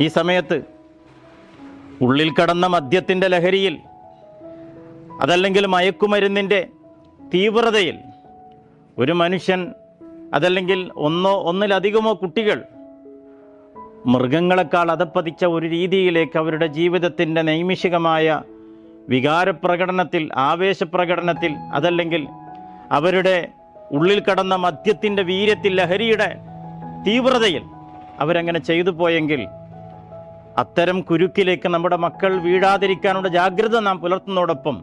ഈ സമയത്ത് ഉള്ളിൽ കടന്ന മദ്യത്തിന്റെ ലഹരിയിൽ അതല്ലെങ്കിൽ മയക്കുമരുന്നിന്റെ തീവ്രതയിൽ ഒരു മനുഷ്യൻ അതല്ലെങ്കിൽ ഒന്നോ ഒന്നിലധികമോ കുട്ടികൾ മൃഗങ്ങളെക്കാൾ അതപ്പതിച്ച ഒരു രീതിയിലേക്ക് അവരുടെ ജീവിതത്തിന്റെ നൈമിഷികമായ വികാരപ്രകടനത്തിൽ ആവേശപ്രകടനത്തിൽ അതല്ലെങ്കിൽ അവരുടെ ഉള്ളിൽ കടന്ന മദ്യത്തിന്റെ വീര്യത്തിൽ ലഹരിയുടെ തീവ്രതയിൽ അവരങ്ങനെ ചെയ്തു പോയെങ്കിൽ അത്തരം കുരുക്കിലേക്ക് നമ്മുടെ മക്കൾ വീഴാതിരിക്കാനുള്ള ജാഗ്രത നാം പുലർത്തുന്നതോടൊപ്പം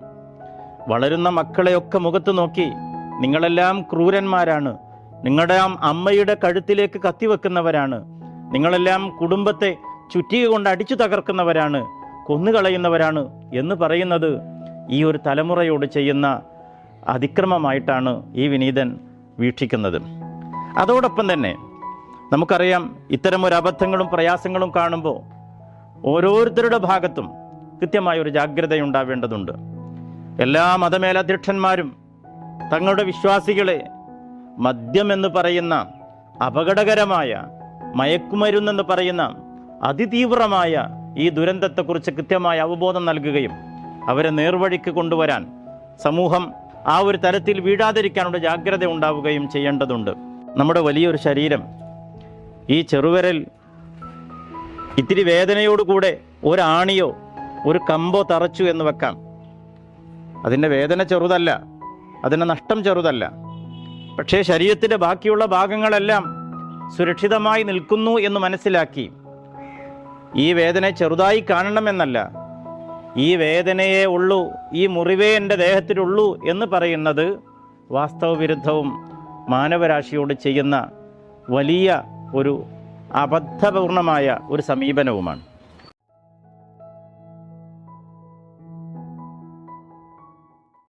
വളരുന്ന മക്കളെയൊക്കെ മുഖത്ത് നോക്കി നിങ്ങളെല്ലാം ക്രൂരന്മാരാണ്. നിങ്ങളുടെ അമ്മയുടെ കഴുത്തിലേക്ക് കത്തിവെക്കുന്നവരാണ്. നിങ്ങളെല്ലാം കുടുംബത്തെ ചുറ്റിക കൊണ്ട് അടിച്ചു തകർക്കുന്നവരാണ്. കൊന്നുകളയുന്നവരാണ് എന്ന് പറയുന്നത് ഈ ഒരു തലമുറയോട് ചെയ്യുന്ന അതിക്രമമായിട്ടാണ് ഈ വിനീതൻ വീക്ഷിക്കുന്നത്. അതോടൊപ്പം തന്നെ നമുക്കറിയാം ഇത്തരം ഒരു അബദ്ധങ്ങളും പ്രയാസങ്ങളും കാണുമ്പോൾ ഓരോരുത്തരുടെ ഭാഗത്തും കൃത്യമായ ഒരു ജാഗ്രതയുണ്ടാവേണ്ടതുണ്ട് എല്ലാ മതമേലധ്യക്ഷന്മാരും തങ്ങളുടെ വിശ്വാസികളെ മദ്യം എന്ന് പറയുന്ന അപകടകരമായ മയക്കുമരുന്നെന്ന് പറയുന്ന അതിതീവ്രമായ ഈ ദുരന്തത്തെക്കുറിച്ച് കൃത്യമായ അവബോധം നൽകുകയും അവരെ നേർവഴിക്ക് കൊണ്ടുവരാൻ സമൂഹം ആ ഒരു തരത്തിൽ വീഴാതിരിക്കാനുള്ള ജാഗ്രത ഉണ്ടാവുകയും ചെയ്യേണ്ടതുണ്ട്. നമ്മുടെ വലിയൊരു ശരീരം ഈ ചെറുവിരൽ ഇത്തിരി വേദനയോടുകൂടെ ഒരാണിയോ ഒരു കമ്പോ തറച്ചു എന്ന് വെക്കാം. അതിന്റെ വേദന ചെറുതല്ല അതിന്റെ നഷ്ടം ചെറുതല്ല. പക്ഷേ ശരീരത്തിന്റെ ബാക്കിയുള്ള ഭാഗങ്ങളെല്ലാം സുരക്ഷിതമായി നിൽക്കുന്നു എന്ന് മനസ്സിലാക്കി. ഈ വേദന ചെറുതായി കാണണമെന്നല്ല ഈ വേദനയെ ഉള്ളൂ ഈ മുറിവേ എന്റെ ദേഹത്തിലുള്ളൂ എന്ന് പറയുന്നത് വാസ്തവവിരുദ്ധവും മാനവരാശിയോട് ചെയ്യുന്ന വലിയ ഒരു അബദ്ധപൂർണമായ ഒരു സമീപനവുമാണ്.